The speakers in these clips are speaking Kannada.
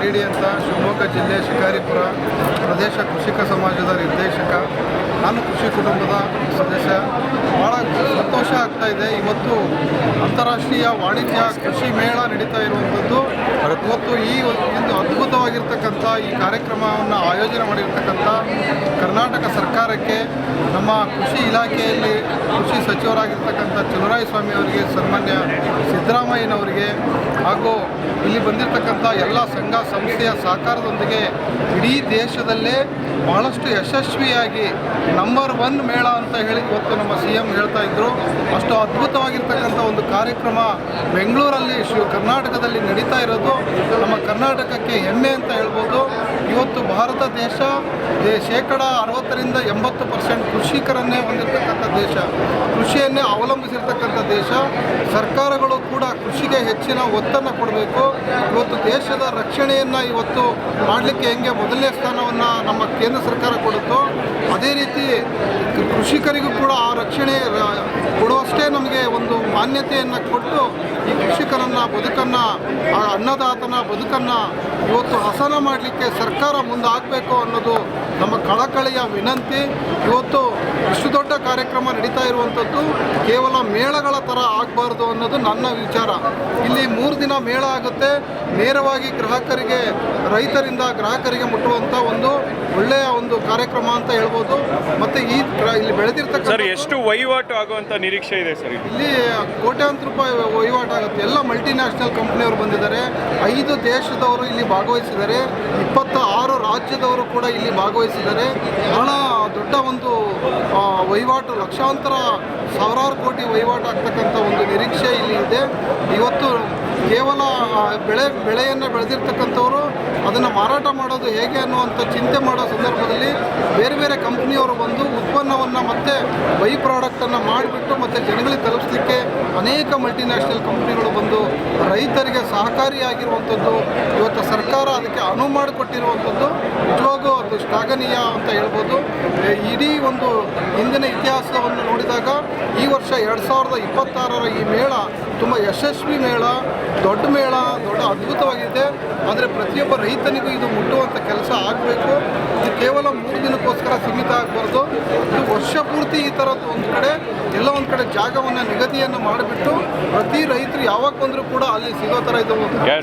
ಡಿ ಡಿ ಅಂತ ಶಿವಮೊಗ್ಗ ಜಿಲ್ಲೆ ಶಿಕಾರಿಪುರ ಪ್ರದೇಶ ಕೃಷಿಕ ಸಮಾಜದ ನಿರ್ದೇಶಕ. ನಾನು ಕೃಷಿ ಕುಟುಂಬದ ಸದಸ್ಯ. ಭಾಳ ಸಂತೋಷ ಆಗ್ತಾ ಇದೆ. ಇವತ್ತು ಅಂತಾರಾಷ್ಟ್ರೀಯ ವಾಣಿಜ್ಯ ಕೃಷಿ ಮೇಳ ನಡೀತಾ ಇರುವಂಥದ್ದು. ಇವತ್ತು ಈ ಒಂದು ಅದ್ಭುತವಾಗಿರ್ತಕ್ಕಂಥ ಈ ಕಾರ್ಯಕ್ರಮವನ್ನು ಆಯೋಜನೆ ಮಾಡಿರ್ತಕ್ಕಂಥ ಕರ್ನಾಟಕ ಸರ್ಕಾರಕ್ಕೆ, ನಮ್ಮ ಕೃಷಿ ಇಲಾಖೆಯಲ್ಲಿ ಕೃಷಿ ಸಚಿವರಾಗಿರ್ತಕ್ಕಂಥ ಚಲುರಾಯ ಸ್ವಾಮಿ ಅವರಿಗೆ ಸನ್ಮಾನ್ಯ ಸಿದ್ದರಾಮಯ್ಯನವರಿಗೆ ಹಾಗೂ ಇಲ್ಲಿ ಬಂದಿರತಕ್ಕಂಥ ಎಲ್ಲ ಸಂಘ ಸಂಸ್ಥೆಯ ಸಹಕಾರದೊಂದಿಗೆ ಇಡೀ ದೇಶದಲ್ಲೇ ಬಹಳಷ್ಟು ಯಶಸ್ವಿಯಾಗಿ ನಂಬರ್ ಒನ್ ಮೇಳ ಅಂತ ಹೇಳಿ ಇವತ್ತು ನಮ್ಮ ಸಿ ಎಂ ಹೇಳ್ತಾ ಇದ್ರು. ಅಷ್ಟು ಅದ್ಭುತವಾಗಿರ್ತಕ್ಕಂಥ ಒಂದು ಕಾರ್ಯಕ್ರಮ ಬೆಂಗಳೂರಲ್ಲಿ ಶಿವ ಕರ್ನಾಟಕದಲ್ಲಿ ನಡೀತಾ ಇರೋದು. ನಮ್ಮ ಕರ್ನಾಟಕಕ್ಕೆ ಹೆಮ್ಮೆ ಅಂತ ಹೇಳ್ಬೋದು. ಇವತ್ತು ಭಾರತ ದೇಶ ಶೇಕಡ ಅರವತ್ತರಿಂದ ಎಂಬತ್ತು ಪರ್ಸೆಂಟ್ ಕೃಷಿಕರನ್ನೇ ಹೊಂದಿರತಕ್ಕಂಥ ದೇಶ. ಕೃಷಿಯನ್ನೇ ಅವಲಂಬಿಸಿರ್ತಕ್ಕಂಥ ದೇಶ. ಸರ್ಕಾರಗಳು ಕೂಡ ಕೃಷಿಗೆ ಹೆಚ್ಚಿನ ಒತ್ತನ್ನು ಕೊಡಬೇಕು. ಇವತ್ತು ದೇಶದ ರಕ್ಷಣೆಯನ್ನು ಇವತ್ತು ಮಾಡಲಿಕ್ಕೆ ಹೆಂಗೆ ಮೊದಲನೇ ಸ್ಥಾನವನ್ನು ನಮ್ಮ ಕೇಂದ್ರ ಸರ್ಕಾರ ಕೊಡುತ್ತೋ, ಅದೇ ರೀತಿ ಕೃಷಿಕರಿಗೂ ಕೂಡ ಆ ರಕ್ಷಣೆ ರ- ಕೊಡುವಷ್ಟೇ ನಮಗೆ ಒಂದು ಮಾನ್ಯತೆಯನ್ನು ಕೊಟ್ಟು ಈ ಕೃಷಿಕರನ್ನ ಬದುಕನ್ನು ಆ ಅನ್ನದಾತನ ಬದುಕನ್ನು ಇವತ್ತು ಹಸನ ಮಾಡಲಿಕ್ಕೆ ಸರ್ಕಾರ ಮುಂದಾಗಬೇಕು ಅನ್ನೋದು ನಮ್ಮ ಕಳಕಳಿಯ ವಿನಂತಿ. ಇವತ್ತು ಇಷ್ಟು ದೊಡ್ಡ ಕಾರ್ಯಕ್ರಮ ನಡೀತಾ ಇರುವಂಥದ್ದು ಕೇವಲ ಮೇಳಗಳ ಥರ ಆಗಬಾರ್ದು ಅನ್ನೋದು ನನ್ನ ವಿಚಾರ. ಇಲ್ಲಿ ಮೂರು ದಿನ ಮೇಳ ಆಗುತ್ತೆ. ನೇರವಾಗಿ ಗ್ರಾಹಕರಿಗೆ ರೈತರಿಂದ ಗ್ರಾಹಕರಿಗೆ ಮುಟ್ಟುವಂಥ ಒಂದು ಒಳ್ಳೆಯ ಒಂದು ಕಾರ್ಯಕ್ರಮ ಅಂತ ಹೇಳ್ಬೋದು. ಮತ್ತು ಈ ಇಲ್ಲಿ ಸರ್ ಬೆಳೆದಿರ್ತಕ್ಕಂಥ ಎಷ್ಟು ವಹಿವಾಟು ಆಗುವಂಥ ನಿರೀಕ್ಷೆ ಇದೆ ಸರ್ ಇಲ್ಲಿ ಕೋಟ್ಯಾಂತರ ರೂಪಾಯಿ ವಹಿವಾಟು ಆಗುತ್ತೆ. ಎಲ್ಲ ಮಲ್ಟಿನ್ಯಾಷನಲ್ ಕಂಪ್ನಿಯವರು ಬಂದಿದ್ದಾರೆ. ಐದು ದೇಶದವರು ಇಲ್ಲಿ ಭಾಗವಹಿಸಿದ್ದಾರೆ. ಇಪ್ಪತ್ತ ಆರು ರಾಜ್ಯದವರು ಕೂಡ ಇಲ್ಲಿ ಭಾಗವಹಿಸಿದ್ದಾರೆ. ಬಹಳ ದೊಡ್ಡ ಒಂದು ವಹಿವಾಟು, ಲಕ್ಷಾಂತರ ಸಾವಿರಾರು ಕೋಟಿ ವಹಿವಾಟು ಆಗ್ತಕ್ಕಂಥ ಒಂದು ನಿರೀಕ್ಷೆ ಇಲ್ಲಿ ಇದೆ. ಇವತ್ತು ಕೇವಲ ಬೆಳೆ, ಬೆಳೆಯನ್ನು ಬೆಳೆದಿರ್ತಕ್ಕಂಥವರು ಅದನ್ನು ಮಾರಾಟ ಮಾಡೋದು ಹೇಗೆ ಅನ್ನುವಂಥ ಚಿಂತೆ ಮಾಡೋ ಸಂದರ್ಭದಲ್ಲಿ ಬೇರೆ ಬೇರೆ ಕಂಪ್ನಿಯವರು ಬಂದು ಉತ್ಪನ್ನವನ್ನು ಮತ್ತೆ ಬೈ ಪ್ರಾಡಕ್ಟನ್ನು ಮಾಡಿಬಿಟ್ಟು ಮತ್ತು ಜನಗಳಿಗೆ ತಲುಪಿಸಲಿಕ್ಕೆ ಅನೇಕ ಮಲ್ಟಿನ್ಯಾಷನಲ್ ಕಂಪ್ನಿಗಳು ಬಂದು ರೈತರಿಗೆ ಸಹಕಾರಿಯಾಗಿರುವಂಥದ್ದು, ಇವತ್ತು ಸರ್ಕಾರ ಅದಕ್ಕೆ ಅನುವು ಮಾಡಿಕೊಟ್ಟಿರುವಂಥದ್ದು ನಿಜವಾಗೂ ಅದು ಶ್ಲಾಘನೀಯ ಅಂತ ಹೇಳ್ಬೋದು. ಇಡೀ ಒಂದು ಹಿಂದಿನ ಇತಿಹಾಸವನ್ನು ನೋಡಿದಾಗ ಈ ವರ್ಷ ಎರಡು ಸಾವಿರದ ಇಪ್ಪತ್ತಾರರ ಈ ಮೇಳ ತುಂಬ ಯಶಸ್ವಿ ಮೇಳ ದೊಡ್ಡ ಮೇಳ ದೊಡ್ಡ ಅದ್ಭುತವಾಗಿದೆ. ಆದರೆ ಪ್ರತಿಯೊಬ್ಬ ರೈತನಿಗೂ ಇದು ಮುಟ್ಟುವಂಥ ಕೆಲಸ ಆಗಬೇಕು. ಇದು ಕೇವಲ ಮೂರು ದಿನಕ್ಕೋಸ್ಕರ ಸೀಮಿತ ಆಗಬಾರ್ದು. ಇದು ವರ್ಷ ಪೂರ್ತಿ ಈ ಥರದ್ದು ಒಂದು ಕಡೆ ಎಲ್ಲ ಒಂದು ಕಡೆ ಜಾಗವನ್ನು ನಿಗದಿಯನ್ನು ಮಾಡಿಬಿಟ್ಟು ಪ್ರತಿ ರೈತರು ಯಾವಾಗ ಬಂದರೂ ಕೂಡ ಅಲ್ಲಿ ಸಿಗೋ ಥರ ಇದು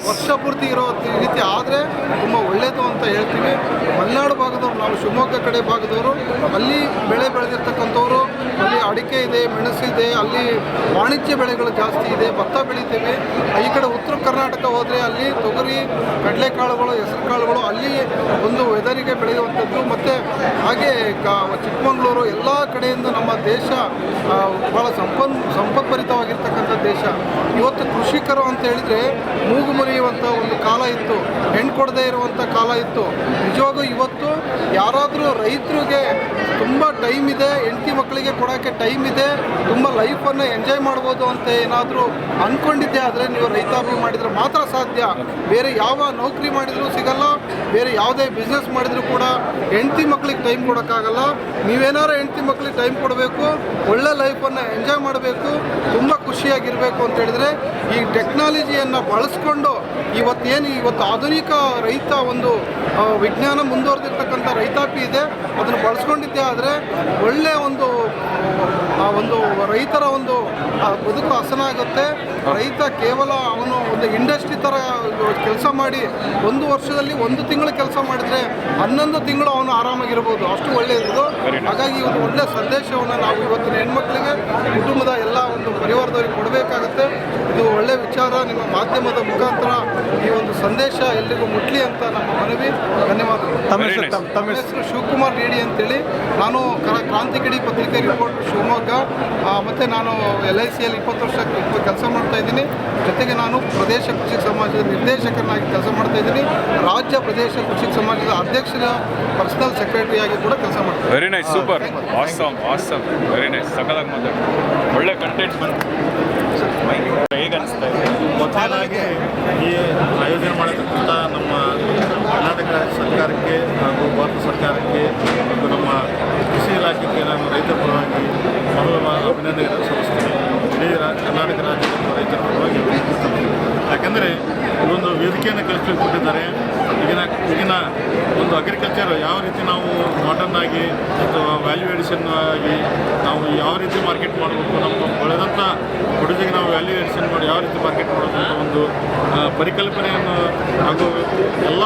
ವರ್ಷ ಪೂರ್ತಿ ಇರೋ ರೀತಿ ಆದರೆ ತುಂಬ ಒಳ್ಳೆಯದು ಅಂತ ಹೇಳ್ತೀವಿ. ಮಲೆನಾಡು ಭಾಗದವರು ನಾವು ಶಿವಮೊಗ್ಗ ಕಡೆ ಭಾಗದವರು ಅಲ್ಲಿ ಬೆಳೆ ಬೆಳೆದಿರ್ತಕ್ಕಂಥವ್ರು ಅಲ್ಲಿ ಅಡಿಕೆ ಇದೆ, ಮೆಣಸು ಇದೆ, ಅಲ್ಲಿ ವಾಣಿಜ್ಯ ಬೆಳೆಗಳು ಜಾಸ್ತಿ ಇದೆ, ಭತ್ತ ಬೆಳಿತೇವೆ. ಈ ಕಡೆ ಉತ್ತರ ಕರ್ನಾಟಕ ಹೋದರೆ ಅಲ್ಲಿ ತೊಗರಿ, ಕಡಲೆಕಾಳುಗಳು ಹೆಸರು ಕಾಳುಗಳು ಅಲ್ಲಿ ಒಂದು ವೆದರಿಗೆ ಬೆಳೆಯುವಂಥದ್ದು. ಮತ್ತು ಹಾಗೆ ಚಿಕ್ಕಮಗಳೂರು ಎಲ್ಲ ಕಡೆಯಿಂದ ನಮ್ಮ ದೇಶ ಭಾಳ ಸಂಪನ್, ಸಂಪತ್ಭರಿತವಾಗಿರ್ತಕ್ಕಂಥ ದೇಶ. ಇವತ್ತು ಕೃಷಿಕರು ಅಂತ ಹೇಳಿದರೆ ಮೂಗು ಮುರಿಯುವಂಥ ಒಂದು ಕಾಲ ಇತ್ತು, ಹೆಣ್ಣು ಕೊಡದೇ ಇರುವಂಥ ಕಾಲ ಇತ್ತು. ನಿಜವಾಗೂ ಇವತ್ತು ಯಾರಾದರೂ ರೈತರಿಗೆ ತುಂಬ ಟೈಮ್ ಇದೆ, ಹೆಂಡತಿ ಮಕ್ಕಳಿಗೆ ಕೊಡೋಕ್ಕೆ ಟೈಮ್ ಇದೆ, ತುಂಬ ಲೈಫನ್ನು ಎಂಜಾಯ್ ಮಾಡ್ಬೋದು ಅಂತ ಏನಾದರೂ ಅಂದ್ಕೊಂಡಿದ್ದೆ ಆದರೆ ನೀವು ರೈತಾಪಿ ಮಾಡಿದರೆ ಮಾತ್ರ ಸಾಧ್ಯ. ಬೇರೆ ಯಾವ ನೌಕರಿ ಮಾಡಿದರೂ ಸಿಗಲ್ಲ, ಬೇರೆ ಯಾವುದೇ ಬಿಸ್ನೆಸ್ ಮಾಡಿದರೂ ಕೂಡ ಹೆಂಡತಿ ಮಕ್ಕಳಿಗೆ ಟೈಮ್ ಕೊಡೋಕ್ಕಾಗಲ್ಲ. ನೀವೇನಾರು ಹೆಂಡತಿ ಮಕ್ಕಳಿಗೆ ಟೈಮ್ ಕೊಡಬೇಕು, ಒಳ್ಳೆ ಲೈಫನ್ನು ಎಂಜಾಯ್ ಮಾಡಬೇಕು, ತುಂಬ ಖುಷಿಯಾಗಿರಬೇಕು ಅಂತ ಹೇಳಿದರೆ ಈ ಟೆಕ್ನಾಲಜಿಯನ್ನು ಬಳಸ್ಕೊಂಡು ಇವತ್ತೇನು ಇವತ್ತು ಆಧುನಿಕ ರೈತ ಒಂದು ವಿಜ್ಞಾನ ಮುಂದುವರೆದಿರ್ತಕ್ಕಂಥ ರೈತಾಪಿ ಇದೆ. ಅದನ್ನು ಬಳಸ್ಕೊಂಡಿದ್ದೆ ಆದರೆ ಒಳ್ಳೆಯ ಒಂದು, ಆ, ಒಂದು ರೈತರ ಒಂದು ಬದುಕು ಹಸನ ಆಗುತ್ತೆ ರೈತ ಕೇವಲ ಅವನು ಒಂದು ಇಂಡಸ್ಟ್ರಿ ಥರ ಕೆಲಸ ಮಾಡಿ ಒಂದು ವರ್ಷದಲ್ಲಿ ಒಂದು ತಿಂಗಳು ಕೆಲಸ ಮಾಡಿದರೆ ಹನ್ನೊಂದು ತಿಂಗಳು ಅವನು ಆರಾಮಾಗಿರ್ಬೋದು. ಅಷ್ಟು ಒಳ್ಳೆಯದು ಹಾಗಾಗಿ ಒಂದು ಒಳ್ಳೆಯ ಸಂದೇಶವನ್ನು ನಾವು ಇವತ್ತಿನ ಹೆಣ್ಮಕ್ಳಿಗೆ ಕುಟುಂಬದ ಎಲ್ಲ ಒಂದು ಪರಿವಾರದವರಿಗೆ ಕೊಡಬೇಕಾಗುತ್ತೆ. ಇದು ಒಳ್ಳೆಯ ವಿಚಾರ. ನಿಮ್ಮ ಮಾಧ್ಯಮದ ಮುಖಾಂತರ ಈ ಒಂದು ಸಂದೇಶ ಎಲ್ಲಿಗೂ ಮುಟ್ಲಿ ಅಂತ ನಮ್ಮ ಮನವಿ. ಧನ್ಯವಾದಗಳು. ತಮ್ಮ ಹೆಸರು ಶಿವಕುಮಾರ್ ರೇಡಿ ಅಂತೇಳಿ. ನಾನು ಕರ ಕ್ರಾಂತಿಗಿಡಿ ಪತ್ರಿಕೆ ರಿಪೋರ್ಟ್ ಶಿವಮೊಗ್ಗ. ಮತ್ತು ಮತ್ತೆ ನಾನು ಎಲ್ ಐ ಸಿಯಲ್ಲಿ ಇಪ್ಪತ್ತು ವರ್ಷ ಕೆಲಸ ಮಾಡ್ತಾ ಇದ್ದೀನಿ. ಜೊತೆಗೆ ನಾನು ಪ್ರದೇಶ ಕೃಷಿ ಸಮಾಜದ ನಿರ್ದೇಶಕರನ್ನಾಗಿ ಕೆಲಸ ಮಾಡ್ತಾ ಇದ್ದೀನಿ. ರಾಜ್ಯ ಪ್ರದೇಶ ಕೃಷಿ ಸಮಾಜದ ಅಧ್ಯಕ್ಷರ ಪರ್ಸನಲ್ ಸೆಕ್ರೆಟರಿಯಾಗಿ ಕೂಡ ಕೆಲಸ ಮಾಡ್ತೀನಿ. Very nice super awesome awesome very nice ಸಕಲಾಗಿ ಮಾತಾಡಿ ಒಳ್ಳೆ ಕಂಟೆಂಟ್ ಬಂತು. ಹೇಗೆ ಅನಿಸ್ತಾ ಇದೆ? ಮೊದಲಾಗಿ ಈ ಆಯೋಜನೆ ಮಾಡತಕ್ಕಂಥ ನಮ್ಮ ಕರ್ನಾಟಕ ಸರ್ಕಾರಕ್ಕೆ ಹಾಗೂ ಭಾರತ ಸರ್ಕಾರಕ್ಕೆ ಮತ್ತು ನಮ್ಮ ಕೃಷಿ ಇಲಾಖೆಗೆ ನಾನು ರೈತರ ಪರವಾಗಿ ಮೊದಲ ಅಭಿನಂದಿಸ್ತೀನಿ. ಯಾಕೆಂದರೆ ವೇದಿಕೆಯನ್ನು ಕಲ್ಪಿಸಿಕೊಟ್ಟಿದ್ದಾರೆ ಈಗಿನ ಈಗಿನ ಒಂದು ಅಗ್ರಿಕಲ್ಚರ್ ಯಾವ ರೀತಿ ನಾವು ಮಾಡರ್ನ್ ಆಗಿ ಅಥವಾ ವ್ಯಾಲ್ಯೂ ಎಡಿಷನ್ ಆಗಿ ನಾವು ಯಾವ ರೀತಿ ಮಾರ್ಕೆಟ್ ಮಾಡಬೇಕು, ನಮ್ಮ ಬೆಳೆದಂಥ ಕೊಡುಗೆಗೆ ನಾವು ವ್ಯಾಲ್ಯೂ ಎಡಿಷನ್ ಮಾಡಿ ಯಾವ ರೀತಿ ಮಾರ್ಕೆಟ್ ಮಾಡಬೇಕು ಒಂದು ಪರಿಕಲ್ಪನೆಯನ್ನು ಹಾಗೂ ಎಲ್ಲ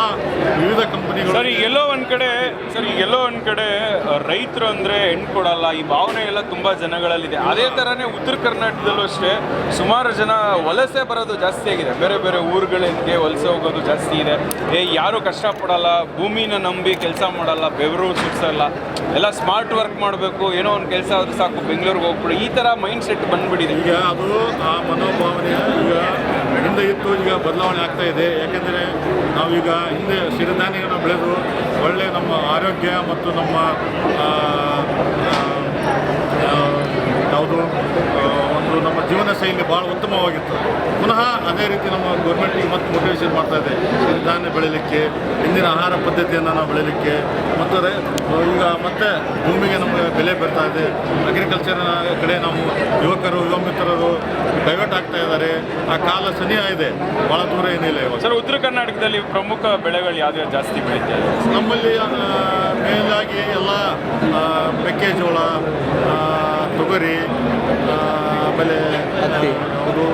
ವಿವಿಧ ಕಂಪನಿಗಳು ಸರ್ ಎಲ್ಲೋ ಒಂದು ಕಡೆ, ಸರ್ ಎಲ್ಲೋ ಒಂದು ಕಡೆ ರೈತರು ಅಂದರೆ ಹೆಣ್ಣು ಕೊಡಲ್ಲ, ಈ ಭಾವನೆ ಎಲ್ಲ ತುಂಬ ಜನಗಳಲ್ಲಿದೆ. ಅದೇ ಥರನೇ ಉತ್ತರ ಕರ್ನಾಟಕದಲ್ಲೂ ಅಷ್ಟೇ ಸುಮಾರು ಜನ ವಲಸೆ ಬರೋದು ಜಾಸ್ತಿ ಆಗಿದೆ. ಬೇರೆ ಬೇರೆ ಊರುಗಳಿಗೆ ವಲಸೆ ಹೋಗೋದು ಜಾಸ್ತಿ ಇದೆ. ಏ, ಯಾರು ಕಷ್ಟಪಡಲ್ಲ, ಭೂಮಿನ ನಂಬಿ ಕೆಲಸ ಮಾಡಲ್ಲ, ಬೆವರು ಸುರಿಸಲ್ಲ, ಎಲ್ಲ ಸ್ಮಾರ್ಟ್ ವರ್ಕ್ ಮಾಡಬೇಕು, ಏನೋ ಒಂದು ಕೆಲಸ ಆದ್ರೆ ಸಾಕು, ಬೆಂಗಳೂರಿಗೆ ಹೋಗ್ಬಿಡಿ, ಈ ಥರ ಮೈಂಡ್ ಸೆಟ್ ಬಂದ್ಬಿಟ್ಟಿದೆ. ಈಗ ಅದು ಆ ಮನೋಭಾವನೆ, ಈಗ ಹಿಂದೆ ಇತ್ತು, ಈಗ ಬದಲಾವಣೆ ಆಗ್ತಾ ಇದೆ. ಯಾಕೆಂದರೆ ನಾವೀಗ ಹಿಂದೆ ಸಿರಿಧಾನ್ಯಗಳನ್ನು ಬೆಳೆದು ಒಳ್ಳೆ ನಮ್ಮ ಆರೋಗ್ಯ ಮತ್ತು ನಮ್ಮ ಯಾವುದು ಒಂದು ನಮ್ಮ ಜೀವನ ಶೈಲಿ ಭಾಳ ಉತ್ತಮವಾಗಿತ್ತು. ಪುನಃ ಅದೇ ರೀತಿ ನಮ್ಮ ಗೌರ್ಮೆಂಟ್ ಮತ್ತೆ ಮೋಟಿವೇಶನ್ ಮಾಡ್ತಾ ಇದೆ. ಸಿರಿಧಾನ್ಯ ಬೆಳೀಲಿಕ್ಕೆ ಇಂದಿನ ಆಹಾರ ಪದ್ಧತಿಯನ್ನು ನಾವು ಬೆಳೀಲಿಕ್ಕೆ ಮತ್ತು ಈಗ ಮತ್ತೆ ಭೂಮಿಗೆ ನಮಗೆ ಬೆಲೆ ಬರ್ತಾ ಇದೆ. ಅಗ್ರಿಕಲ್ಚರ್ನ ಕಡೆ ನಾವು ಯುವಕರು ಯುವ ಮಿತ್ರರು ಡೈವರ್ಟ್ ಆಗ್ತಾ ಇದ್ದಾರೆ. ಆ ಕಾಲ ಸನಿಹ ಇದೆ. ಭಾಳ ದೂರ ಏನಿಲ್ಲ ಇವಾಗ. ಸರ್ ಉತ್ತರ ಕರ್ನಾಟಕದಲ್ಲಿ ಪ್ರಮುಖ ಬೆಳೆಗಳು ಯಾವ್ದು ಜಾಸ್ತಿ ಬೆಳೀತಾ ಇದೆ? ನಮ್ಮಲ್ಲಿ ಮೇಲಾಗಿ ಎಲ್ಲ ಮೆಕ್ಕೆಜೋಳ ತೊಗರಿ ಆಮೇಲೆ ಯಾವುದು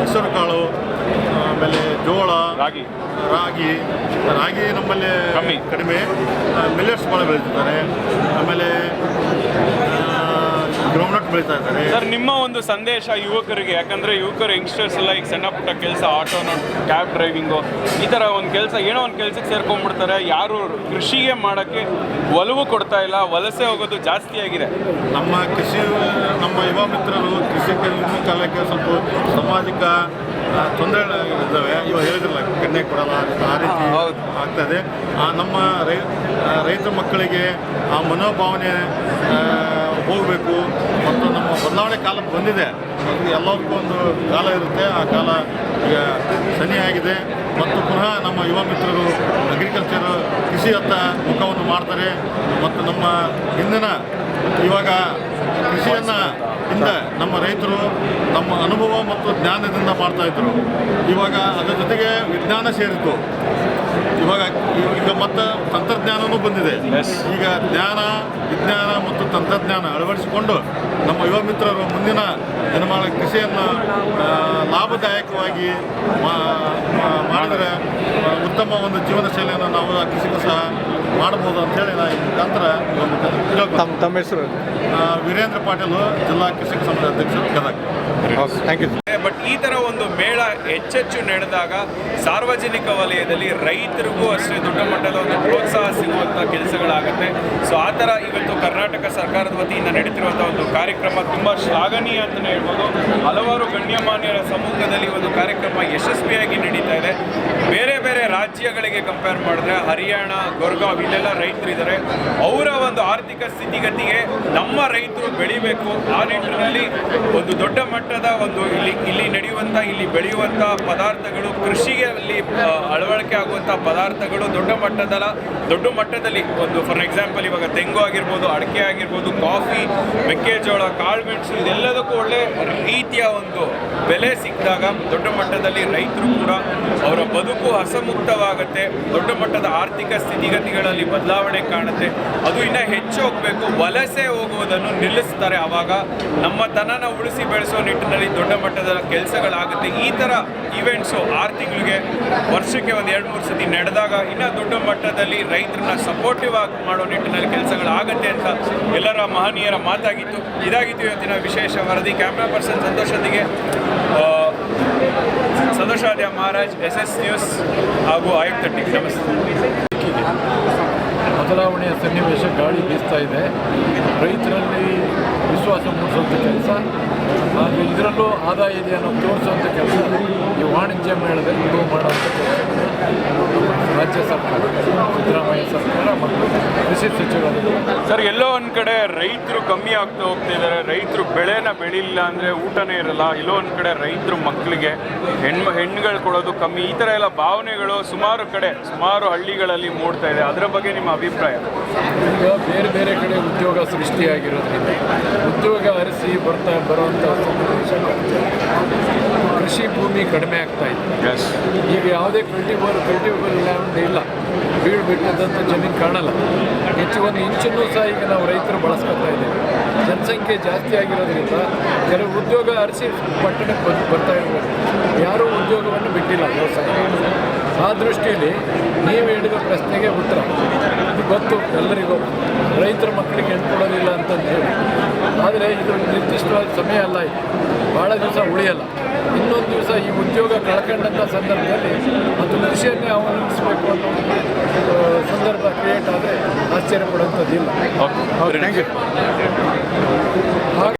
ಹೆಸರುಕಾಳು ಆಮೇಲೆ ಜೋಳ ರಾಗಿ. ರಾಗಿ ರಾಗಿ ನಮ್ಮಲ್ಲಿ ಕಮ್ಮಿ. ಕಡಿಮೆ. ಮಿಲೆಟ್ಸ್ ಭಾಳ ಬೆಳೀತಿದ್ದಾರೆ. ಆಮೇಲೆ ಬೆಳೀತಾ ಇದ್ದಾರೆ. ಸರ್ ನಿಮ್ಮ ಒಂದು ಸಂದೇಶ ಯುವಕರಿಗೆ ಯಾಕಂದ್ರೆ ಯುವಕರು ಯಂಗ್ಸ್ಟರ್ಸ್ ಎಲ್ಲ ಈಗ ಸಣ್ಣ ಪುಟ್ಟ ಕೆಲಸ ಆಟೋನ ಕ್ಯಾಬ್ ಡ್ರೈವಿಂಗು ಈ ಥರ ಒಂದು ಕೆಲಸ ಏನೋ ಒಂದು ಕೆಲಸಕ್ಕೆ ಸೇರ್ಕೊಂಡ್ಬಿಡ್ತಾರೆ. ಯಾರು ಕೃಷಿಗೆ ಮಾಡೋಕ್ಕೆ ಒಲವು ಕೊಡ್ತಾ ಇಲ್ಲ ವಲಸೆ ಹೋಗೋದು ಜಾಸ್ತಿ ಆಗಿದೆ. ನಮ್ಮ ಕೃಷಿ ನಮ್ಮ ಯುವ ಮಿತ್ರರು ಕೃಷಿ ಕಾಲಕ್ಕೆ ಸ್ವಲ್ಪ ಸಾಮಾಜಿಕ ತೊಂದರೆ ಇದ್ದಾವೆ ಇವಾಗ ಹೇಳಿದ್ರಲ್ಲ ಕನ್ಯೆ ಕೊಡಲ್ಲ ಆ ರೀತಿ. ಆಗ್ತದೆ. ಆ ನಮ್ಮ ರೈ ರೈತ ಮಕ್ಕಳಿಗೆ ಆ ಮನೋಭಾವನೆ ಹೋಗಬೇಕು ಮತ್ತು ನಮ್ಮ ಬದಲಾವಣೆ ಕಾಲ ಬಂದಿದೆ. ಅದು ಎಲ್ಲದಕ್ಕೂ ಒಂದು ಕಾಲ ಇರುತ್ತೆ. ಆ ಕಾಲ ಈಗ ಸನಿಯಾಗಿದೆ ಮತ್ತು ಪುನಃ ನಮ್ಮ ಯುವ ಮಿತ್ರರು ಅಗ್ರಿಕಲ್ಚರ್ ಕೃಷಿಯತ್ತ ಮುಖವನ್ನು ಮಾಡ್ತಾರೆ. ಮತ್ತು ನಮ್ಮ ಹಿಂದಿನ ಇವಾಗ ಕೃಷಿಯನ್ನು ಹಿಂದೆ ನಮ್ಮ ರೈತರು ನಮ್ಮ ಅನುಭವ ಮತ್ತು ಜ್ಞಾನದಿಂದ ಮಾಡ್ತಾಯಿದ್ರು ಇವಾಗ ಅದರ ಜೊತೆಗೆ ವಿಜ್ಞಾನ ಸೇರಿತು ಇವಾಗ ಈಗ ಮತ್ತೆ ತಂತ್ರಜ್ಞಾನವೂ ಬಂದಿದೆ. ಈಗ ಜ್ಞಾನ ವಿಜ್ಞಾನ ಮತ್ತು ತಂತ್ರಜ್ಞಾನ ಅಳವಡಿಸಿಕೊಂಡು ನಮ್ಮ ಯುವ ಮಿತ್ರರು ಮುಂದಿನ ದಿನಮಾನ ಕೃಷಿಯನ್ನು ಲಾಭದಾಯಕವಾಗಿ ಮಾಡಿದರೆ ಉತ್ತಮ ಒಂದು ಜೀವನ ಶೈಲಿಯನ್ನು ನಾವು ಆ ಕೃಷಿಗೂ ಸಹ ಮಾಡ್ಬೋದು ಅಂತೇಳಿ ನಾನು ಈ ಮುಖಾಂತರ ತಮ್ಮ ತಮ್ಮ ಹೆಸರು ವೀರೇಂದ್ರ ಪಾಟೀಲ್ ಜಿಲ್ಲಾ ಕೃಷಿ ಸಮಿತಿ ಅಧ್ಯಕ್ಷರು ಗದಗ ಥ್ಯಾಂಕ್ ಯು ಬಟ್ ಈ ಥರ ಒಂದು ಮೇಳ ಹೆಚ್ಚೆಚ್ಚು ನಡೆದಾಗ ಸಾರ್ವಜನಿಕ ವಲಯದಲ್ಲಿ ರೈತರಿಗೂ ಅಷ್ಟೇ ದೊಡ್ಡ ಮಟ್ಟದ ಒಂದು ಪ್ರೋತ್ಸಾಹ ಸಿಗುವಂಥ ಕೆಲಸಗಳಾಗುತ್ತೆ. ಸೊ ಆ ಥರ ಇವತ್ತು ಕರ್ನಾಟಕ ಸರ್ಕಾರದ ವತಿಯಿಂದ ನಡೀತಿರುವಂಥ ಒಂದು ಕಾರ್ಯಕ್ರಮ ತುಂಬ ಶ್ಲಾಘನೀಯ ಅಂತಲೇ ಹೇಳ್ಬೋದು. ಹಲವಾರು ಗಣ್ಯಮಾನ್ಯರ ಸಮ್ಮುಖದಲ್ಲಿ ಒಂದು ಕಾರ್ಯಕ್ರಮ ಯಶಸ್ವಿಯಾಗಿ ನಡೀತಾ ಇದೆ. ಬೇರೆ ಬೇರೆ ರಾಜ್ಯಗಳಿಗೆ ಕಂಪೇರ್ ಮಾಡಿದ್ರೆ ಹರಿಯಾಣ, ಗೊರ್ಗಾವ್, ಇಲ್ಲೆಲ್ಲ ರೈತರು ಇದ್ದಾರೆ ಅವರ ಒಂದು ಆರ್ಥಿಕ ಸ್ಥಿತಿಗತಿಗೆ ನಮ್ಮ ರೈತರು ಬೆಳಿಬೇಕು. ಆ ನಿಟ್ಟಿನಲ್ಲಿ ಒಂದು ದೊಡ್ಡ ಮಟ್ಟದ ಒಂದು ಇಲ್ಲಿ ಇಲ್ಲಿ ನಡೆಯುವಂಥ, ಇಲ್ಲಿ ಬೆಳೆಯುವಂಥ ಪದಾರ್ಥಗಳು ಕೃಷಿಗೆ ಅಲ್ಲಿ ಅಳವಡಿಕೆ ಆಗುವಂಥ ಪದಾರ್ಥಗಳು ದೊಡ್ಡ ಮಟ್ಟದ ದೊಡ್ಡ ಮಟ್ಟದಲ್ಲಿ ಒಂದು ಫಾರ್ ಎಕ್ಸಾಂಪಲ್ ಇವಾಗ ತೆಂಗು ಆಗಿರ್ಬೋದು, ಅಡಿಕೆ ಆಗಿರ್ಬೋದು, ಕಾಫಿ, ಮೆಕ್ಕೆಜೋಳ, ಕಾಳುಮೆಣಸು, ಇದೆಲ್ಲದಕ್ಕೂ ಒಳ್ಳೆ ರೀತಿಯ ಒಂದು ಬೆಲೆ ಸಿಕ್ಕಿದಾಗ ದೊಡ್ಡ ಮಟ್ಟದಲ್ಲಿ ರೈತರು ಕೂಡ ಅವರ ಬದುಕು ಹಸಮುಕ್ತವಾಗುತ್ತೆ, ದೊಡ್ಡ ಮಟ್ಟದ ಆರ್ಥಿಕ ಸ್ಥಿತಿಗತಿಗಳಲ್ಲಿ ಬದಲಾವಣೆ ಕಾಣುತ್ತೆ. ಅದು ಇನ್ನೂ ಹೆಚ್ಚು ಹೋಗಬೇಕು, ವಲಸೆ ಹೋಗುವುದನ್ನು ನಿಲ್ಲಿಸ್ತಾರೆ. ಆವಾಗ ನಮ್ಮ ತನನ ಉಳಿಸಿ ಬೆಳೆಸೋ ನಿಟ್ಟಿನಲ್ಲಿ ದೊಡ್ಡ ಮಟ್ಟದ ಕೆಲಸಗಳಾಗುತ್ತೆ. ಈ ಥರ ಇವೆಂಟ್ಸು ಆರು ತಿಂಗಳಿಗೆ, ವರ್ಷಕ್ಕೆ ಒಂದು ಎರಡು ಮೂರು ಸತಿ ನಡೆದಾಗ ಇನ್ನೂ ದೊಡ್ಡ ಮಟ್ಟದಲ್ಲಿ ರೈತರನ್ನ ಸಪೋರ್ಟಿವ್ ಆಗಿ ಮಾಡೋ ನಿಟ್ಟಿನಲ್ಲಿ ಕೆಲಸಗಳಾಗತ್ತೆ ಅಂತ ಎಲ್ಲರ ಮಹನೀಯರ ಮಾತಾಗಿತ್ತು. ಇದಾಗಿತ್ತು ಇವತ್ತಿನ ವಿಶೇಷ ವರದಿ. ಕ್ಯಾಮ್ರಾ ಪರ್ಸನ್ ಸಂತೋಷದಿಗೆ ಸಂತೋಷಾದ್ಯ ಮಹಾರಾಜ್ ಎಸ್ ಎಸ್ ನ್ಯೂಸ್ ಹಾಗೂ ಆಯುಕ್ತ ಟಿಕ್ ಬದಲಾವಣೆಯ ಸನ್ನಿವೇಶ ಗಾಳಿ ಬೀಸ್ತಾ ಇದೆ. ರೈತರಲ್ಲಿ ವಿಶ್ವಾಸ ಮೂಡಿಸುವಂಥ ಕೆಲಸ. ಹಾಗೆ ಇದರಲ್ಲೂ ಆದಾಯ ಇದೆ ಅನ್ನೋ ತೋರಿಸುವಂಥ ಕೆಲಸ. ಈ ವಾಣಿಜ್ಯ ಮೇಳದಲ್ಲಿ ಇದು ಮಾಡುವಂಥ ಕೆಲಸ ರಾಜ್ಯ ಸರ್ಕಾರ ಸಿದ್ದರಾಮಯ್ಯ ಸರ್ಕಾರ ಮತ್ತು ಕೃಷಿ ಸಚಿವರು. ಸರ್ ಎಲ್ಲೋ ಒಂದು ಕಡೆ ರೈತರು ಕಮ್ಮಿ ಆಗ್ತಾ ಹೋಗ್ತಿದ್ದಾರೆ ರೈತರು ಬೆಳೆನ ಬೆಳಿಲಿಲ್ಲ ಅಂದರೆ ಊಟನೇ ಇರಲ್ಲ. ಎಲ್ಲೋ ಒಂದು ಕಡೆ ರೈತರು ಮಕ್ಕಳಿಗೆ ಹೆಣ್ಣು ಹೆಣ್ಣುಗಳು ಕೊಡೋದು ಕಮ್ಮಿ. ಈ ಥರ ಎಲ್ಲ ಭಾವನೆಗಳು ಸುಮಾರು ಕಡೆ ಸುಮಾರು ಹಳ್ಳಿಗಳಲ್ಲಿ ಮೂಡ್ತಾ ಇದೆ. ಅದರ ಬಗ್ಗೆ ನಿಮ್ಮ ಅಭಿಪ್ರಾಯ? ಈಗ ಬೇರೆ ಬೇರೆ ಕಡೆ ಉದ್ಯೋಗ ಸೃಷ್ಟಿಯಾಗಿರೋದ್ರಿಂದ ಉದ್ಯೋಗ ಅರಿಸಿ ಬರ್ತಾ ಬರುವಂಥ ಕೃಷಿ ಭೂಮಿ ಕಡಿಮೆ ಆಗ್ತಾ ಇದೆ. ಈಗ ಯಾವುದೇ ಕಲ್ಟಿವರ್ ಕಲ್ಟಿವಬಲ್ ಲ್ಯಾಂಡ್ ಇಲ್ಲ. ಬೀಳು ಬಿಟ್ಟದಂಥ ಜಮೀನು ಕಾಣಲ್ಲ. ಹೆಚ್ಚು ಒಂದು ಇಂಚನ್ನು ಸಹ ಈಗ ನಾವು ರೈತರು ಬಳಸ್ಕೊತಾ ಇದ್ದೇವೆ. ಜನಸಂಖ್ಯೆ ಜಾಸ್ತಿ ಆಗಿರೋದ್ರಿಂದ ಕೆಲವು ಉದ್ಯೋಗ ಅರಸಿ ಪಟ್ಟಣಕ್ಕೆ ಬಂದು ಬರ್ತಾ ಇರ್ಬೋದು ಯಾರೂ ಉದ್ಯೋಗವನ್ನು ಬಿಟ್ಟಿಲ್ಲ ವ್ಯವಸಾಯ. ಆ ದೃಷ್ಟಿಯಲ್ಲಿ ನೀವು ಹೇಳಿದ ಪ್ರಶ್ನೆಗೆ ಉತ್ತರ. ಗೊತ್ತು ಎಲ್ಲರಿಗೂ. ರೈತರ ಮಕ್ಕಳಿಗೆ ಹೆಣ್ಣು ಕೊಡೋದಿಲ್ಲ ಅಂತಂದು ಹೇಳಿ. ಆದರೆ ಇದು ನಿರ್ದಿಷ್ಟವಾದ ಸಮಯ ಅಲ್ಲ ಇದು. ಭಾಳ ದಿವಸ ಉಳಿಯಲ್ಲ. ಇನ್ನೊಂದು ದಿವಸ ಈ ಉದ್ಯೋಗ ಕಳ್ಕೊಂಡಂಥ ಸಂದರ್ಭದಲ್ಲಿ ಒಂದು ಕೃಷಿಯನ್ನೇ ಅವಲಂಬಿಸಬೇಕು ಅನ್ನೋ ಒಂದು, ಸಂದರ್ಭ ಕ್ರಿಯೇಟ್ ಆದರೆ ಆಶ್ಚರ್ಯ ಪಡುವಂಥದ್ದಿಲ್ಲ ಹಾಗೆ